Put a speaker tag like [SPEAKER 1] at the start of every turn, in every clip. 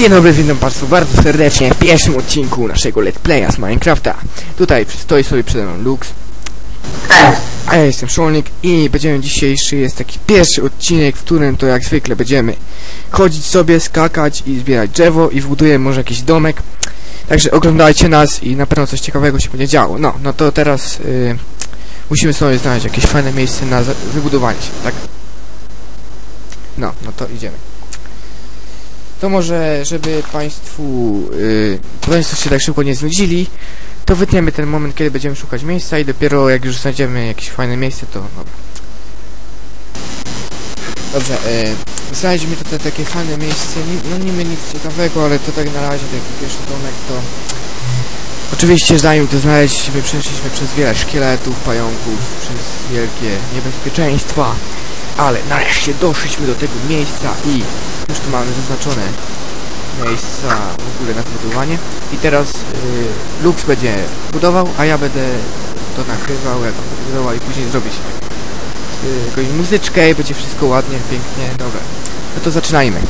[SPEAKER 1] Dzień dobry, witam Państwa bardzo serdecznie w pierwszym odcinku naszego Let's Playa z Minecrafta. Tutaj stoi sobie przede mną Lux, a ja jestem Szolnik i będziemy dzisiejszy, jest taki pierwszy odcinek, w którym to jak zwykle będziemy chodzić sobie, skakać i zbierać drzewo i wbudujemy może jakiś domek. Także oglądajcie nas i na pewno coś ciekawego się będzie działo. No, no to teraz y, musimy sobie znaleźć jakieś fajne miejsce na wybudowanie się, tak? No, no to idziemy. To może, żeby Państwu, yy, Państwo się tak szybko nie znudzili, to wytniemy ten moment, kiedy będziemy szukać miejsca i dopiero jak już znajdziemy jakieś fajne miejsce, to dobra. Dobrze, yy, znaleźliśmy tutaj takie fajne miejsce, no niby nic ciekawego, ale to tak na razie taki pierwszy domek to... Oczywiście zanim to znaleźliśmy, przeszliśmy przez wiele szkieletów, pająków, przez wielkie niebezpieczeństwa, ale nareszcie doszliśmy do tego miejsca i już tu mamy zaznaczone miejsca w ogóle na budowanie i teraz yy, Lux będzie budował, a ja będę to nagrywał, jak budował i później zrobić yy, jakąś muzyczkę i będzie wszystko ładnie, pięknie, dobra. No to zaczynajmy.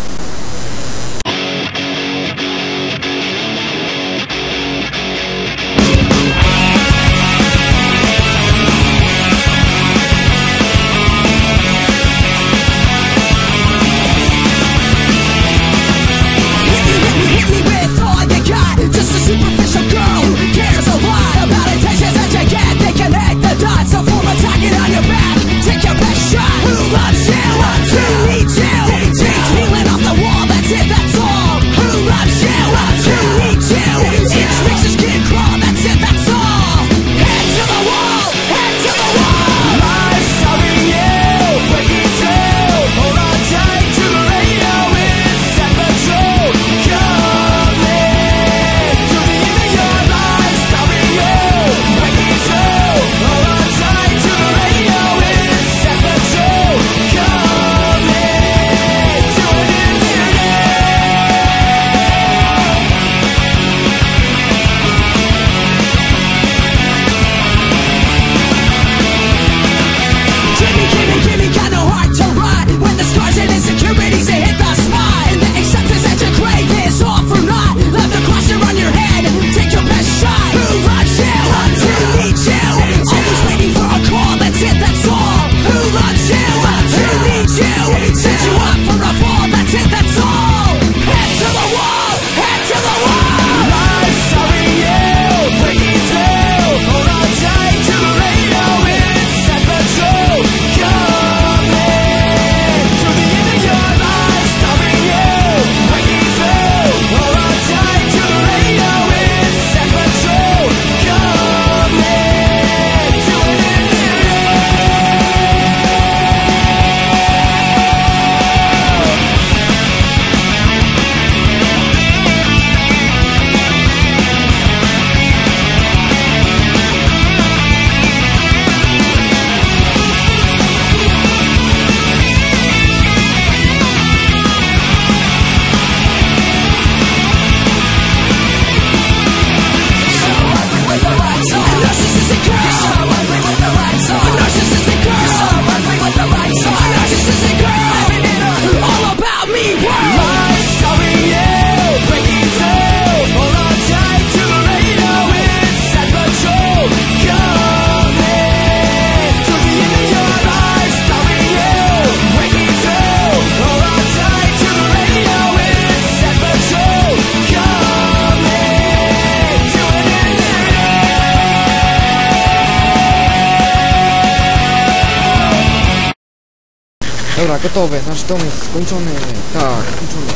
[SPEAKER 1] Dobra, gotowe, nasz dom jest skończony. Tak, skończony.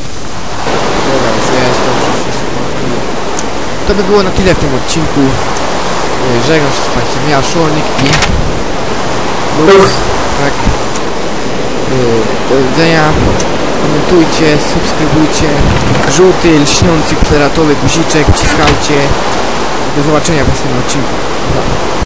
[SPEAKER 1] Dobra, już jest, dobrze, wszystko. To by było na tyle w tym odcinku. Żegnam się z Państwem, ja, Szolnik i... Lux. Tak. E, Do widzenia. Komentujcie, subskrybujcie. Żółty, lśniący, kwadratowy guziczek, wciskajcie. Do zobaczenia w następnym odcinku.